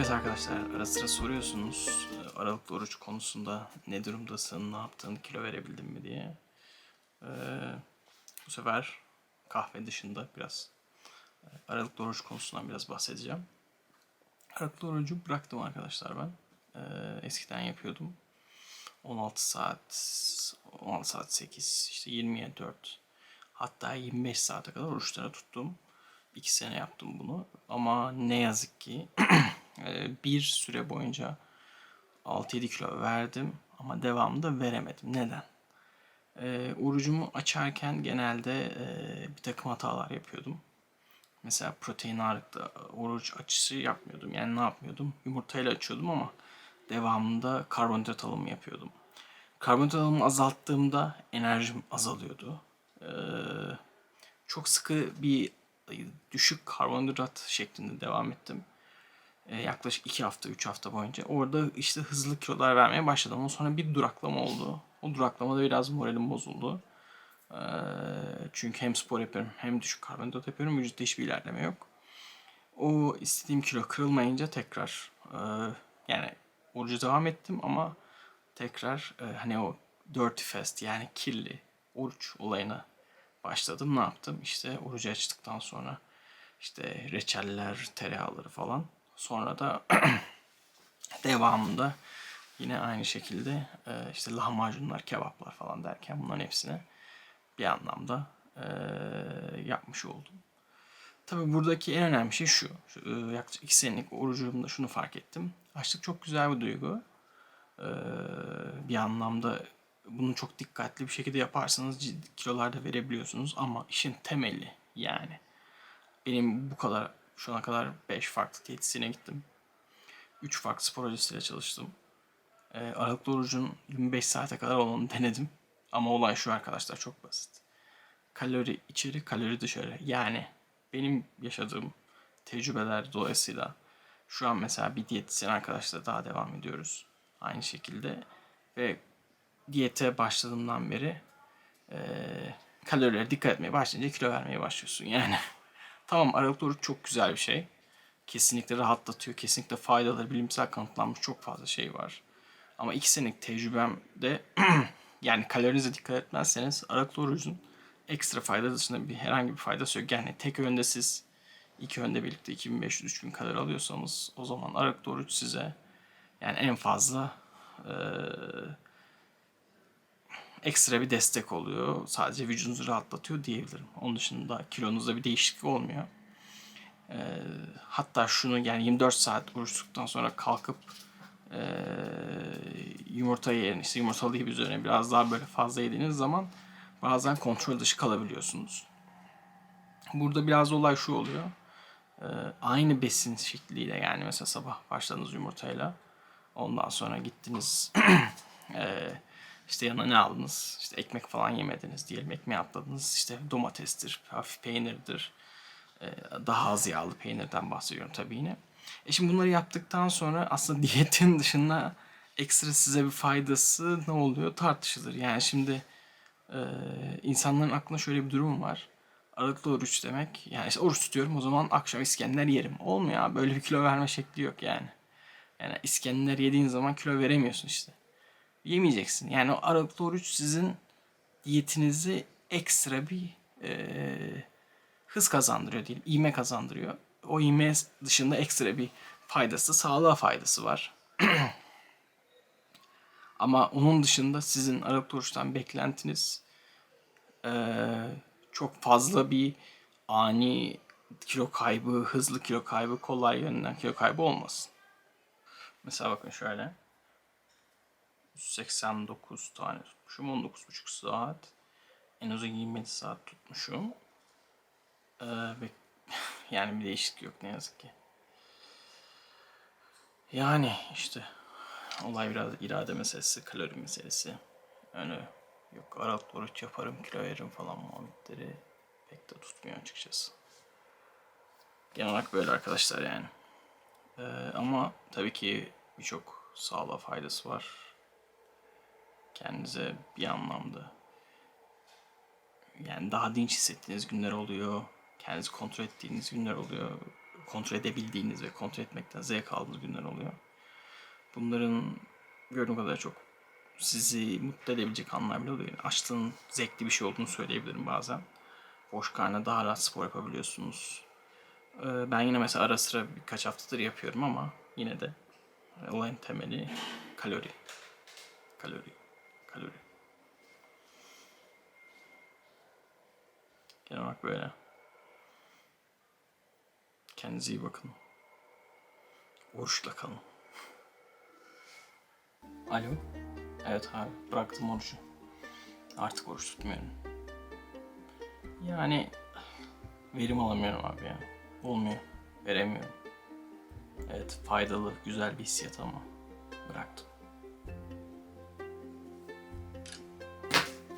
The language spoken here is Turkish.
Evet arkadaşlar ara sıra soruyorsunuz e, aralıklı oruç konusunda ne durumdasın, ne yaptın, kilo verebildin mi diye. Ee, bu sefer kahve dışında biraz e, aralıklı oruç konusundan biraz bahsedeceğim. Aralıklı orucu bıraktım arkadaşlar ben. Ee, eskiden yapıyordum. 16 saat, 16 saat 8, işte 20'ye 4, hatta 25 saate kadar oruçlara tuttum. 2 sene yaptım bunu. Ama ne yazık ki bir süre boyunca 6-7 kilo verdim ama devamında veremedim. Neden? E, orucumu açarken genelde e, bir takım hatalar yapıyordum. Mesela protein ağırlıkta oruç açısı yapmıyordum. Yani ne yapmıyordum? Yumurtayla açıyordum ama devamında karbonhidrat alımı yapıyordum. Karbonhidrat alımı azalttığımda enerjim azalıyordu. Ee, çok sıkı bir düşük karbonhidrat şeklinde devam ettim. Ee, yaklaşık 2 hafta, 3 hafta boyunca. Orada işte hızlı kilolar vermeye başladım. Ondan sonra bir duraklama oldu. O duraklamada biraz moralim bozuldu. Ee, çünkü hem spor yapıyorum hem düşük karbonhidrat yapıyorum. Vücutta hiçbir ilerleme yok. O istediğim kilo kırılmayınca tekrar e, yani oruca devam ettim ama tekrar e, hani o dirty fast yani kirli oruç olayına başladım. Ne yaptım? İşte orucu açtıktan sonra işte reçeller, tereyağları falan. Sonra da devamında yine aynı şekilde e, işte lahmacunlar, kebaplar falan derken bunların hepsine bir anlamda e, yapmış oldum. Tabi buradaki en önemli şey şu. şu e, yaklaşık iki senelik orucumda şunu fark ettim. Açlık çok güzel bir duygu. E, bir anlamda bunu çok dikkatli bir şekilde yaparsanız ciddi kilolarda verebiliyorsunuz. Ama işin temeli yani. Benim bu kadar şu ana kadar 5 farklı diyetisyene gittim. 3 farklı spor hocasıyla çalıştım. E, aralıklı orucun 25 saate kadar olanı denedim. Ama olay şu arkadaşlar çok basit. Kalori içeri, kalori dışarı. Yani benim yaşadığım tecrübeler dolayısıyla şu an mesela bir diyetisyen arkadaşla daha devam ediyoruz. Aynı şekilde ve diyete başladığımdan beri e, kalorilere dikkat etmeye başlayınca kilo vermeye başlıyorsun. Yani tamam aralıklı oruç çok güzel bir şey. Kesinlikle rahatlatıyor. Kesinlikle faydaları bilimsel kanıtlanmış çok fazla şey var. Ama iki senelik tecrübemde yani kalorinize dikkat etmezseniz aralıklı orucun ekstra fayda dışında bir herhangi bir faydası yok. Yani tek öğünde siz iki öğünde birlikte 2500-3000 kalori alıyorsanız o zaman aralıklı oruç size yani en fazla e, ekstra bir destek oluyor. Sadece vücudunuzu rahatlatıyor diyebilirim. Onun dışında kilonuzda bir değişiklik olmuyor. E, hatta şunu yani 24 saat oruç tuttuktan sonra kalkıp e, yumurta yerine işte yumurtalı gibi üzerine biraz daha böyle fazla yediğiniz zaman bazen kontrol dışı kalabiliyorsunuz. Burada biraz olay şu oluyor. Ee, aynı besin şekliyle yani mesela sabah başladınız yumurtayla. Ondan sonra gittiniz e, işte yanına ne aldınız? İşte ekmek falan yemediniz diyelim. Ekmeği atladınız. İşte domatestir, hafif peynirdir. e, daha az yağlı peynirden bahsediyorum tabii yine. E şimdi bunları yaptıktan sonra aslında diyetin dışında ekstra size bir faydası ne oluyor tartışılır. Yani şimdi e, insanların aklında şöyle bir durum var. Aralıklı oruç demek. Yani işte oruç tutuyorum o zaman akşam İskender yerim. Olmuyor abi. Böyle bir kilo verme şekli yok yani. Yani İskender yediğin zaman kilo veremiyorsun işte. Yemeyeceksin. Yani o aralıklı oruç sizin diyetinizi ekstra bir e, hız kazandırıyor değil, ivme kazandırıyor. O ivme dışında ekstra bir faydası, sağlığa faydası var. Ama onun dışında sizin aralıklı oruçtan beklentiniz eee, çok fazla bir ani kilo kaybı, hızlı kilo kaybı, kolay yönünden kilo kaybı olmasın. Mesela bakın şöyle. 189 tane tutmuşum. 19,5 saat. En uzun 27 saat tutmuşum. Ee, yani bir değişiklik yok ne yazık ki. Yani işte olay biraz irade meselesi, kalori meselesi. Yani yok aralıklı oruç yaparım, kilo veririm falan muhabbetleri pek de tutmuyor açıkçası. Genel olarak böyle arkadaşlar yani. Ee, ama tabii ki birçok sağlığa faydası var. Kendinize bir anlamda yani daha dinç hissettiğiniz günler oluyor. Kendinizi kontrol ettiğiniz günler oluyor. Kontrol edebildiğiniz ve kontrol etmekten zevk aldığınız günler oluyor. Bunların gördüğüm kadar çok sizi mutlu edebilecek anlar bile oluyor. Yani açlığın zevkli bir şey olduğunu söyleyebilirim bazen. Boş karnına daha rahat spor yapabiliyorsunuz. Ee, Ben yine mesela ara sıra birkaç haftadır yapıyorum ama yine de olayın temeli kalori. Kalori. Kalori. Genel olarak böyle. Kendinize iyi bakın. Oruçla kalın. Alo. Evet abi bıraktım orucu. Artık oruç tutmuyorum. Yani verim alamıyorum abi ya. Olmuyor. Veremiyorum. Evet faydalı, güzel bir hissiyat ama bıraktım.